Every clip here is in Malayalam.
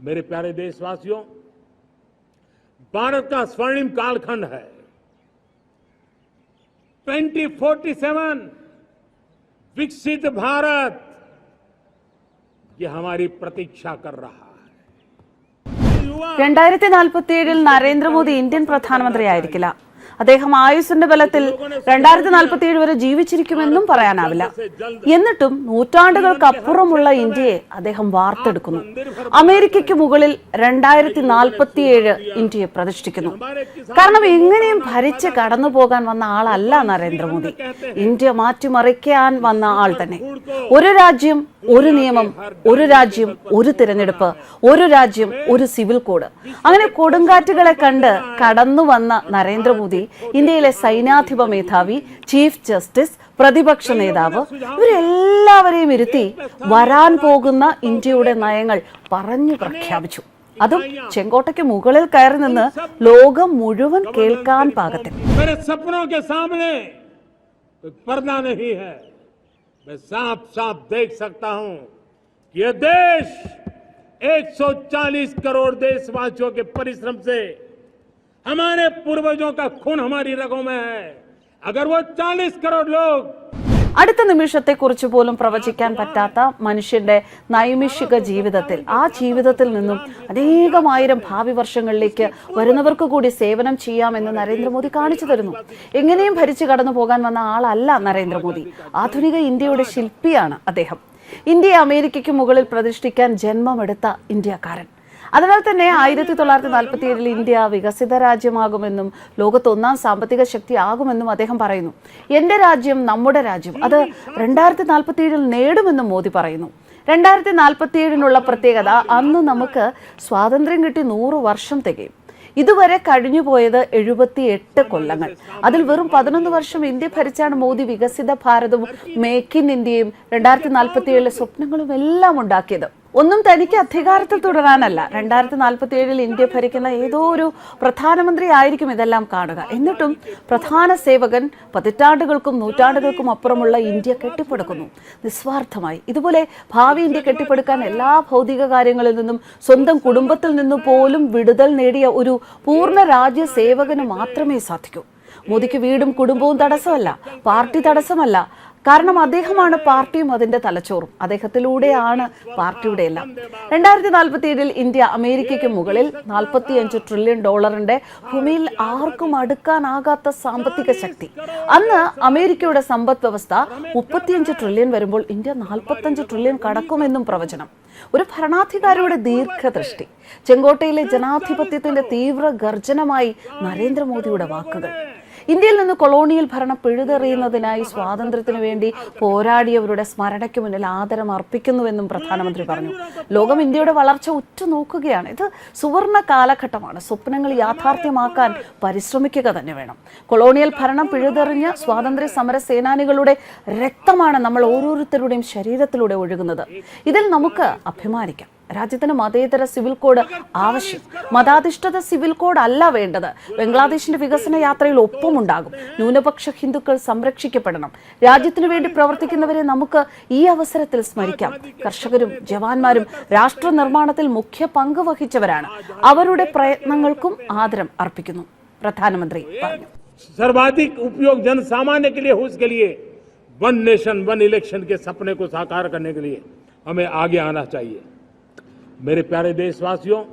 मेरे प्यारे देशवासियों भारत का स्वर्णिम कालखंड है 2047 विकसित भारत ये हमारी प्रतीक्षा कर रहा है युवा രണ്ടായിരത്തി നാൽപ്പത്തിയേഴിൽ നരേന്ദ്രമോദി ഇന്ത്യൻ പ്രധാനമന്ത്രിയായിരിക്കില്ല അദ്ദേഹം ആയുസിന്റെ ബലത്തിൽ രണ്ടായിരത്തി നാൽപ്പത്തി ഏഴ് വരെ ജീവിച്ചിരിക്കുമെന്നും പറയാനാവില്ല. എന്നിട്ടും നൂറ്റാണ്ടുകൾക്കപ്പുറമുള്ള ഇന്ത്യയെ അദ്ദേഹം വാർത്തെടുക്കുന്നു. അമേരിക്കയ്ക്ക് മുകളിൽ രണ്ടായിരത്തി നാൽപ്പത്തി ഏഴ് ഇന്ത്യയെ പ്രതിഷ്ഠിക്കുന്നു. കാരണം എങ്ങനെയും ഭരിച്ച് കടന്നു പോകാൻ വന്ന ആളല്ല നരേന്ദ്രമോദി. ഇന്ത്യ മാറ്റിമറിക്കാൻ വന്ന ആൾ തന്നെ. ഒരു രാജ്യം ഒരു നിയമം ഒരു രാജ്യം ഒരു തിരഞ്ഞെടുപ്പ് ഒരു രാജ്യം ഒരു സിവിൽ കോഡ്. അങ്ങനെ കൊടുങ്കാറ്റുകളെ കണ്ട് കടന്നു വന്ന നരേന്ദ്രമോദി ഇന്ത്യയിലെ സൈന്യാധിപ മേധാവി ചീഫ് ജസ്റ്റിസ് പ്രതിപക്ഷ നേതാവ് ഇവരെല്ലാവരെയും ഇരുത്തി വരാൻ പോകുന്ന ഇന്ത്യയുടെ നയങ്ങൾ പറഞ്ഞു പ്രഖ്യാപിച്ചു അതും ചെങ്കോട്ടയ്ക്ക് മുകളിൽ കയറി നിന്ന് ലോകം മുഴുവൻ കേൾക്കാൻ പാകത്തിൽ मेरे सपनों के सामने कोई पर्दा नहीं है मैं साफ साफ देख सकता हूं कि यह देश 140 करोड़ देशवासियों के परिश्रम से हमारे पूर्वजों का खून हमारी रगों में है अगर वो 40 करोड़ लोग അടുത്ത നിമിഷത്തെക്കുറിച്ച് പോലും പ്രവചിക്കാൻ പറ്റാത്ത മനുഷ്യന്റെ നൈമിഷിക ജീവിതത്തിൽ ആ ജീവിതത്തിൽ നിന്നും അനേകമായിരം ഭാവി വർഷങ്ങളിലേക്ക് വരുന്നവർക്ക് കൂടി സേവനം ചെയ്യാമെന്ന് നരേന്ദ്രമോദി കാണിച്ചു തരുന്നു എങ്ങനെയും ഭരിച്ചു കടന്നു പോകാൻ വന്ന ആളല്ല നരേന്ദ്രമോദി ആധുനിക ഇന്ത്യയുടെ ശില്പിയാണ് അദ്ദേഹം ഇന്ത്യയെ അമേരിക്കയ്ക്ക് മുകളിൽ പ്രതിഷ്ഠിക്കാൻ ജന്മമെടുത്ത ഇന്ത്യക്കാരൻ അതിനാൽ തന്നെ ആയിരത്തി തൊള്ളായിരത്തി നാൽപ്പത്തി ഏഴിൽ ഇന്ത്യ വികസിത രാജ്യമാകുമെന്നും ലോകത്ത് ഒന്നാം സാമ്പത്തിക ശക്തി ആകുമെന്നും അദ്ദേഹം പറയുന്നു. എന്റെ രാജ്യം നമ്മുടെ രാജ്യം അത് രണ്ടായിരത്തി നാൽപ്പത്തി ഏഴിൽ നേടുമെന്നും മോദി പറയുന്നു. രണ്ടായിരത്തി നാൽപ്പത്തി ഏഴിനുള്ള പ്രത്യേകത അന്ന് നമുക്ക് സ്വാതന്ത്ര്യം കിട്ടി നൂറ് വർഷം തികയും. ഇതുവരെ കഴിഞ്ഞുപോയത് എഴുപത്തി എട്ട് കൊല്ലങ്ങൾ. അതിൽ വെറും പതിനൊന്ന് വർഷം ഇന്ത്യ ഭരിച്ചാണ് മോദി വികസിത ഭാരതവും മേക്ക് ഇൻ ഇന്ത്യയും രണ്ടായിരത്തി നാൽപ്പത്തി ഏഴിലെ സ്വപ്നങ്ങളും എല്ലാം ഉണ്ടാക്കിയത്. ഒന്നും തനിക്ക് അധികാരത്തിൽ തുടരാനല്ല. രണ്ടായിരത്തി നാൽപ്പത്തി ഏഴിൽ ഇന്ത്യ ഭരിക്കുന്ന ഏതോ ഒരു പ്രധാനമന്ത്രി ആയിരിക്കും ഇതെല്ലാം കാണുക. എന്നിട്ടും പ്രധാന സേവകൻ പതിറ്റാണ്ടുകൾക്കും നൂറ്റാണ്ടുകൾക്കും അപ്പുറമുള്ള ഇന്ത്യ കെട്ടിപ്പടുക്കുന്നു. നിസ്വാർത്ഥമായി. ഇതുപോലെ ഭാവി ഇന്ത്യ കെട്ടിപ്പടുക്കാൻ എല്ലാ ഭൗതിക കാര്യങ്ങളിൽ നിന്നും സ്വന്തം കുടുംബത്തിൽ നിന്നും പോലും വിടുതൽ നേടിയ ഒരു പൂർണ രാജ്യ സേവകന് മാത്രമേ സാധിക്കൂ. മോദിക്ക് വീടും കുടുംബവും തടസ്സമല്ല. പാർട്ടി തടസ്സമല്ല. കാരണം അദ്ദേഹമാണ് പാർട്ടിയും അതിന്റെ തലച്ചോറും. അദ്ദേഹത്തിലൂടെയാണ് പാർട്ടിയുടെ എല്ലാം രണ്ടായിരത്തി നാൽപ്പത്തി ഏഴിൽ ഇന്ത്യ അമേരിക്കയ്ക്ക് മുകളിൽ നാൽപ്പത്തിയഞ്ച് ട്രില്യൺ ഡോളറിന്റെ ഭൂമിയിൽ ആർക്കും അടുക്കാനാകാത്ത സാമ്പത്തിക ശക്തി. അന്ന് അമേരിക്കയുടെ സമ്പദ് വ്യവസ്ഥ മുപ്പത്തിയഞ്ച് ട്രില്യൺ വരുമ്പോൾ ഇന്ത്യ നാൽപ്പത്തഞ്ച് ട്രില്യൺ കടക്കുമെന്നും പ്രവചനം. ഒരു ഭരണാധികാരിയുടെ ദീർഘദൃഷ്ടി. ചെങ്കോട്ടയിലെ ജനാധിപത്യത്തിന്റെ തീവ്ര ഗർജനമായി നരേന്ദ്രമോദിയുടെ വാക്കുകൾ. ഇന്ത്യയിൽ നിന്ന് കൊളോണിയൽ ഭരണം പിഴുതെറിയുന്നതിനായി സ്വാതന്ത്ര്യത്തിനു വേണ്ടി പോരാടിയവരുടെ സ്മരണയ്ക്ക് മുന്നിൽ ആദരം അർപ്പിക്കുന്നുവെന്നും പ്രധാനമന്ത്രി പറഞ്ഞു. ലോകം ഇന്ത്യയുടെ വളർച്ച ഉറ്റുനോക്കുകയാണ്. ഇത് സുവർണ കാലഘട്ടമാണ്. സ്വപ്നങ്ങൾ യാഥാർത്ഥ്യമാക്കാൻ പരിശ്രമിക്കുക തന്നെ വേണം. കൊളോണിയൽ ഭരണം പിഴുതെറിഞ്ഞ സ്വാതന്ത്ര്യ സമര സേനാനികളുടെ രക്തമാണ് നമ്മൾ ഓരോരുത്തരുടെയും ശരീരത്തിലൂടെ ഒഴുകുന്നത്. ഇതിൽ നമുക്ക് അഭിമാനിക്കാം രാജ്യത്തിന് മതേതര സിവിൽ കോഡ് ആവശ്യം മതാധിഷ്ഠിത സിവിൽ കോഡ് അല്ല വേണ്ടത് ബംഗ്ലാദേശിന്റെ വികസന യാത്രയിൽ ഒപ്പമുണ്ടാകും ന്യൂനപക്ഷ ഹിന്ദുക്കൾ സംരക്ഷിക്കപ്പെടണം രാജ്യത്തിനു വേണ്ടി പ്രവർത്തിക്കുന്നവരെ നമുക്ക് ഈ അവസരത്തിൽ സ്മരിക്കാം കർഷകരും ജവാന്മാരും രാഷ്ട്ര നിർമ്മാണത്തിൽ മുഖ്യ പങ്ക് വഹിച്ചവരാണ് അവരുടെ പ്രയത്നങ്ങൾക്കും ആദരം അർപ്പിക്കുന്നു പ്രധാനമന്ത്രി പറഞ്ഞു सर्वाधिक उपयोग जन सामान्य के लिए हो उसके लिए वन नेशन वन इलेक्शन के सपने को साकार करने के लिए हमें आगे आना चाहिए। मेरे प्यारे देशवासियों,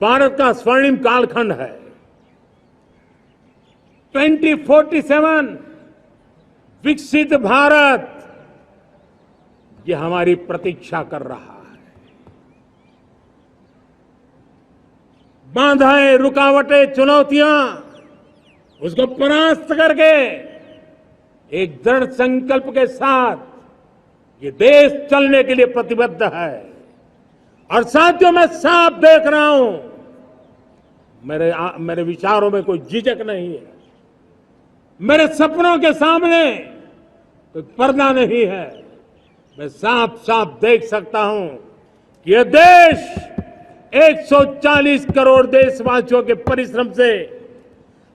भारत का स्वर्णिम कालखंड है। 2047 विकसित भारत, ये हमारी प्रतीक्षा कर रहा है। बाधाएँ रुकावटें, चुनौतियाँ, उसको परास्त करके एक दृढ़ संकल्प के साथ ये देश चलने के लिए प्रतिबद्ध है। और साथियों मैं साफ़ देख रहा हूँ मेरे आ, मेरे विचारों में कोई झिझक नहीं है। मेरे सपनों के सामने कोई पर्दा नहीं है। मैं साफ़ साफ़ देख सकता हूँ कि यह देश 140 करोड़ देशवासियों के परिश्रम से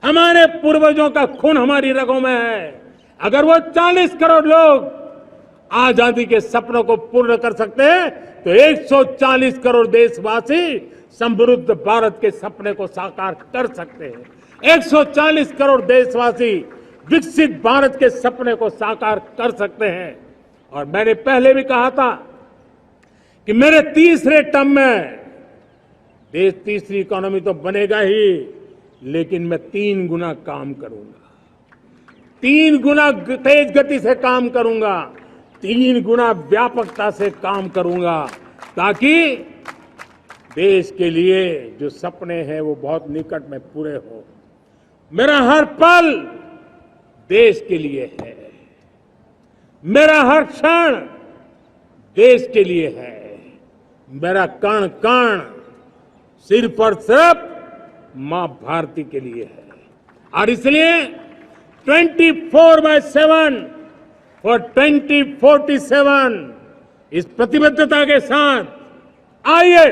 हमारे पूर्वजों का खून हमारी रगों में है। अगर वो 40 करोड़ लोग आज़ादी के सपनों को पूर्ण कर सकते हैं तो 140 करोड़ देशवासी समृद्ध भारत के सपने को साकार कर सकते हैं। 140 करोड़ देशवासी विकसित भारत के सपने को साकार कर सकते हैं। और मैंने पहले भी कहा था कि मेरे तीसरे टर्म में देश तीसरी इकोनॉमी तो बनेगा ही, लेकिन मैं तीन गुना काम करूँगा। तीन गुना तेज गति से काम करूँगा। तीन गुना व्यापकता से काम करूँगा, ताकि देश के लिए जो सपने हैं वो बहुत निकट में पूरे हो। मेरा हर पल देश के लिए है। मेरा हर क्षण देश के लिए है। मेरा कण कण सिर्फ़ और सिर्फ़ माँ भारती के लिए है। और इसलिए 24 फोर बाय सेवन और 2047 इस प्रतिबद्धता के साथ आइए।